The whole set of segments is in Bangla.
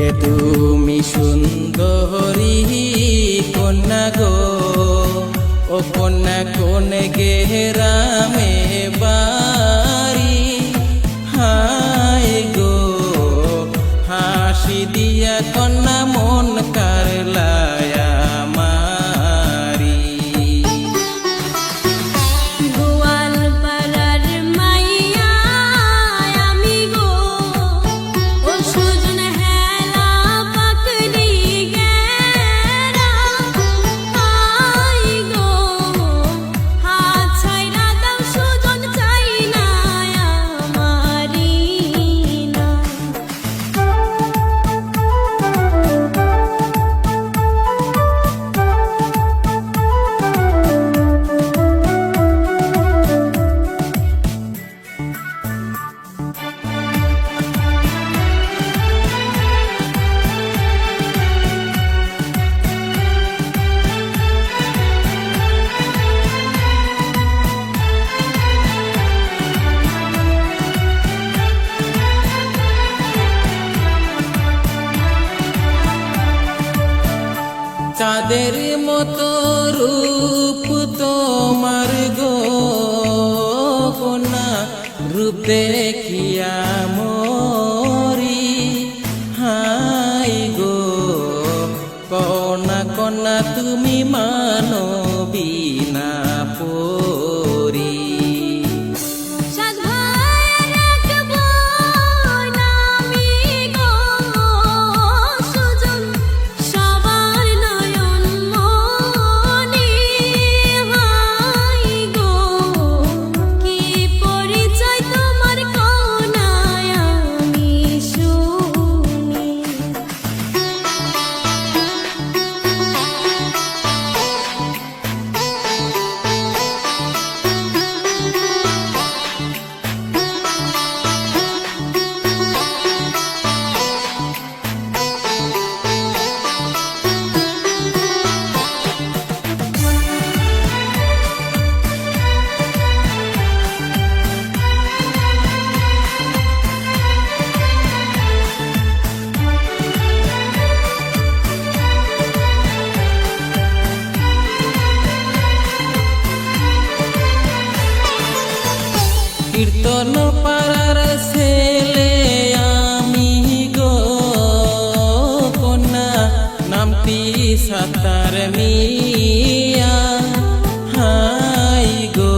কে তুমি সুন্দরী কন্যা গো? ও কন্যা কোন গেরামে চাঁদের মতো রূপ তোমার গো না রূপ দেখিয়া কীর্তন পাড়ার ছেলে আমি গো। কন্যা নামটি সাতার মিয়া? হাই গো,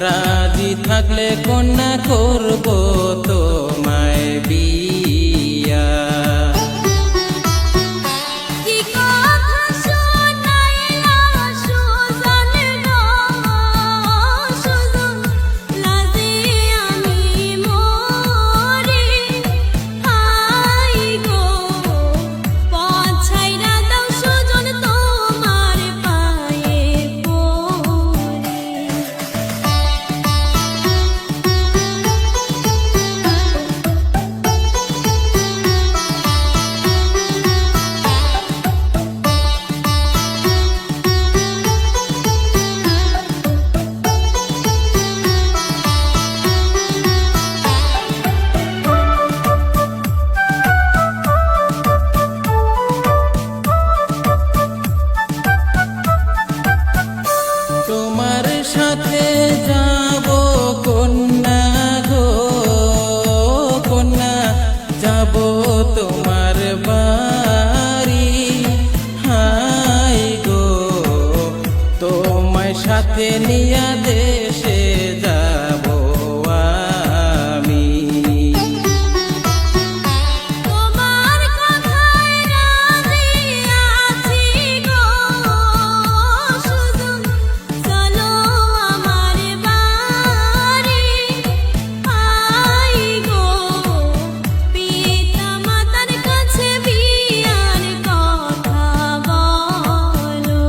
রাজি থাকলে কন্যা করব তোমায় বিয়া। সাথে নিয়া দেশে যাব আমি। তোমার কথায় রাজি আছি গো। সুজন চলো আমার বাড়ি। আই গো পিতা মাতার কাছে বিয়ার কথা বলো।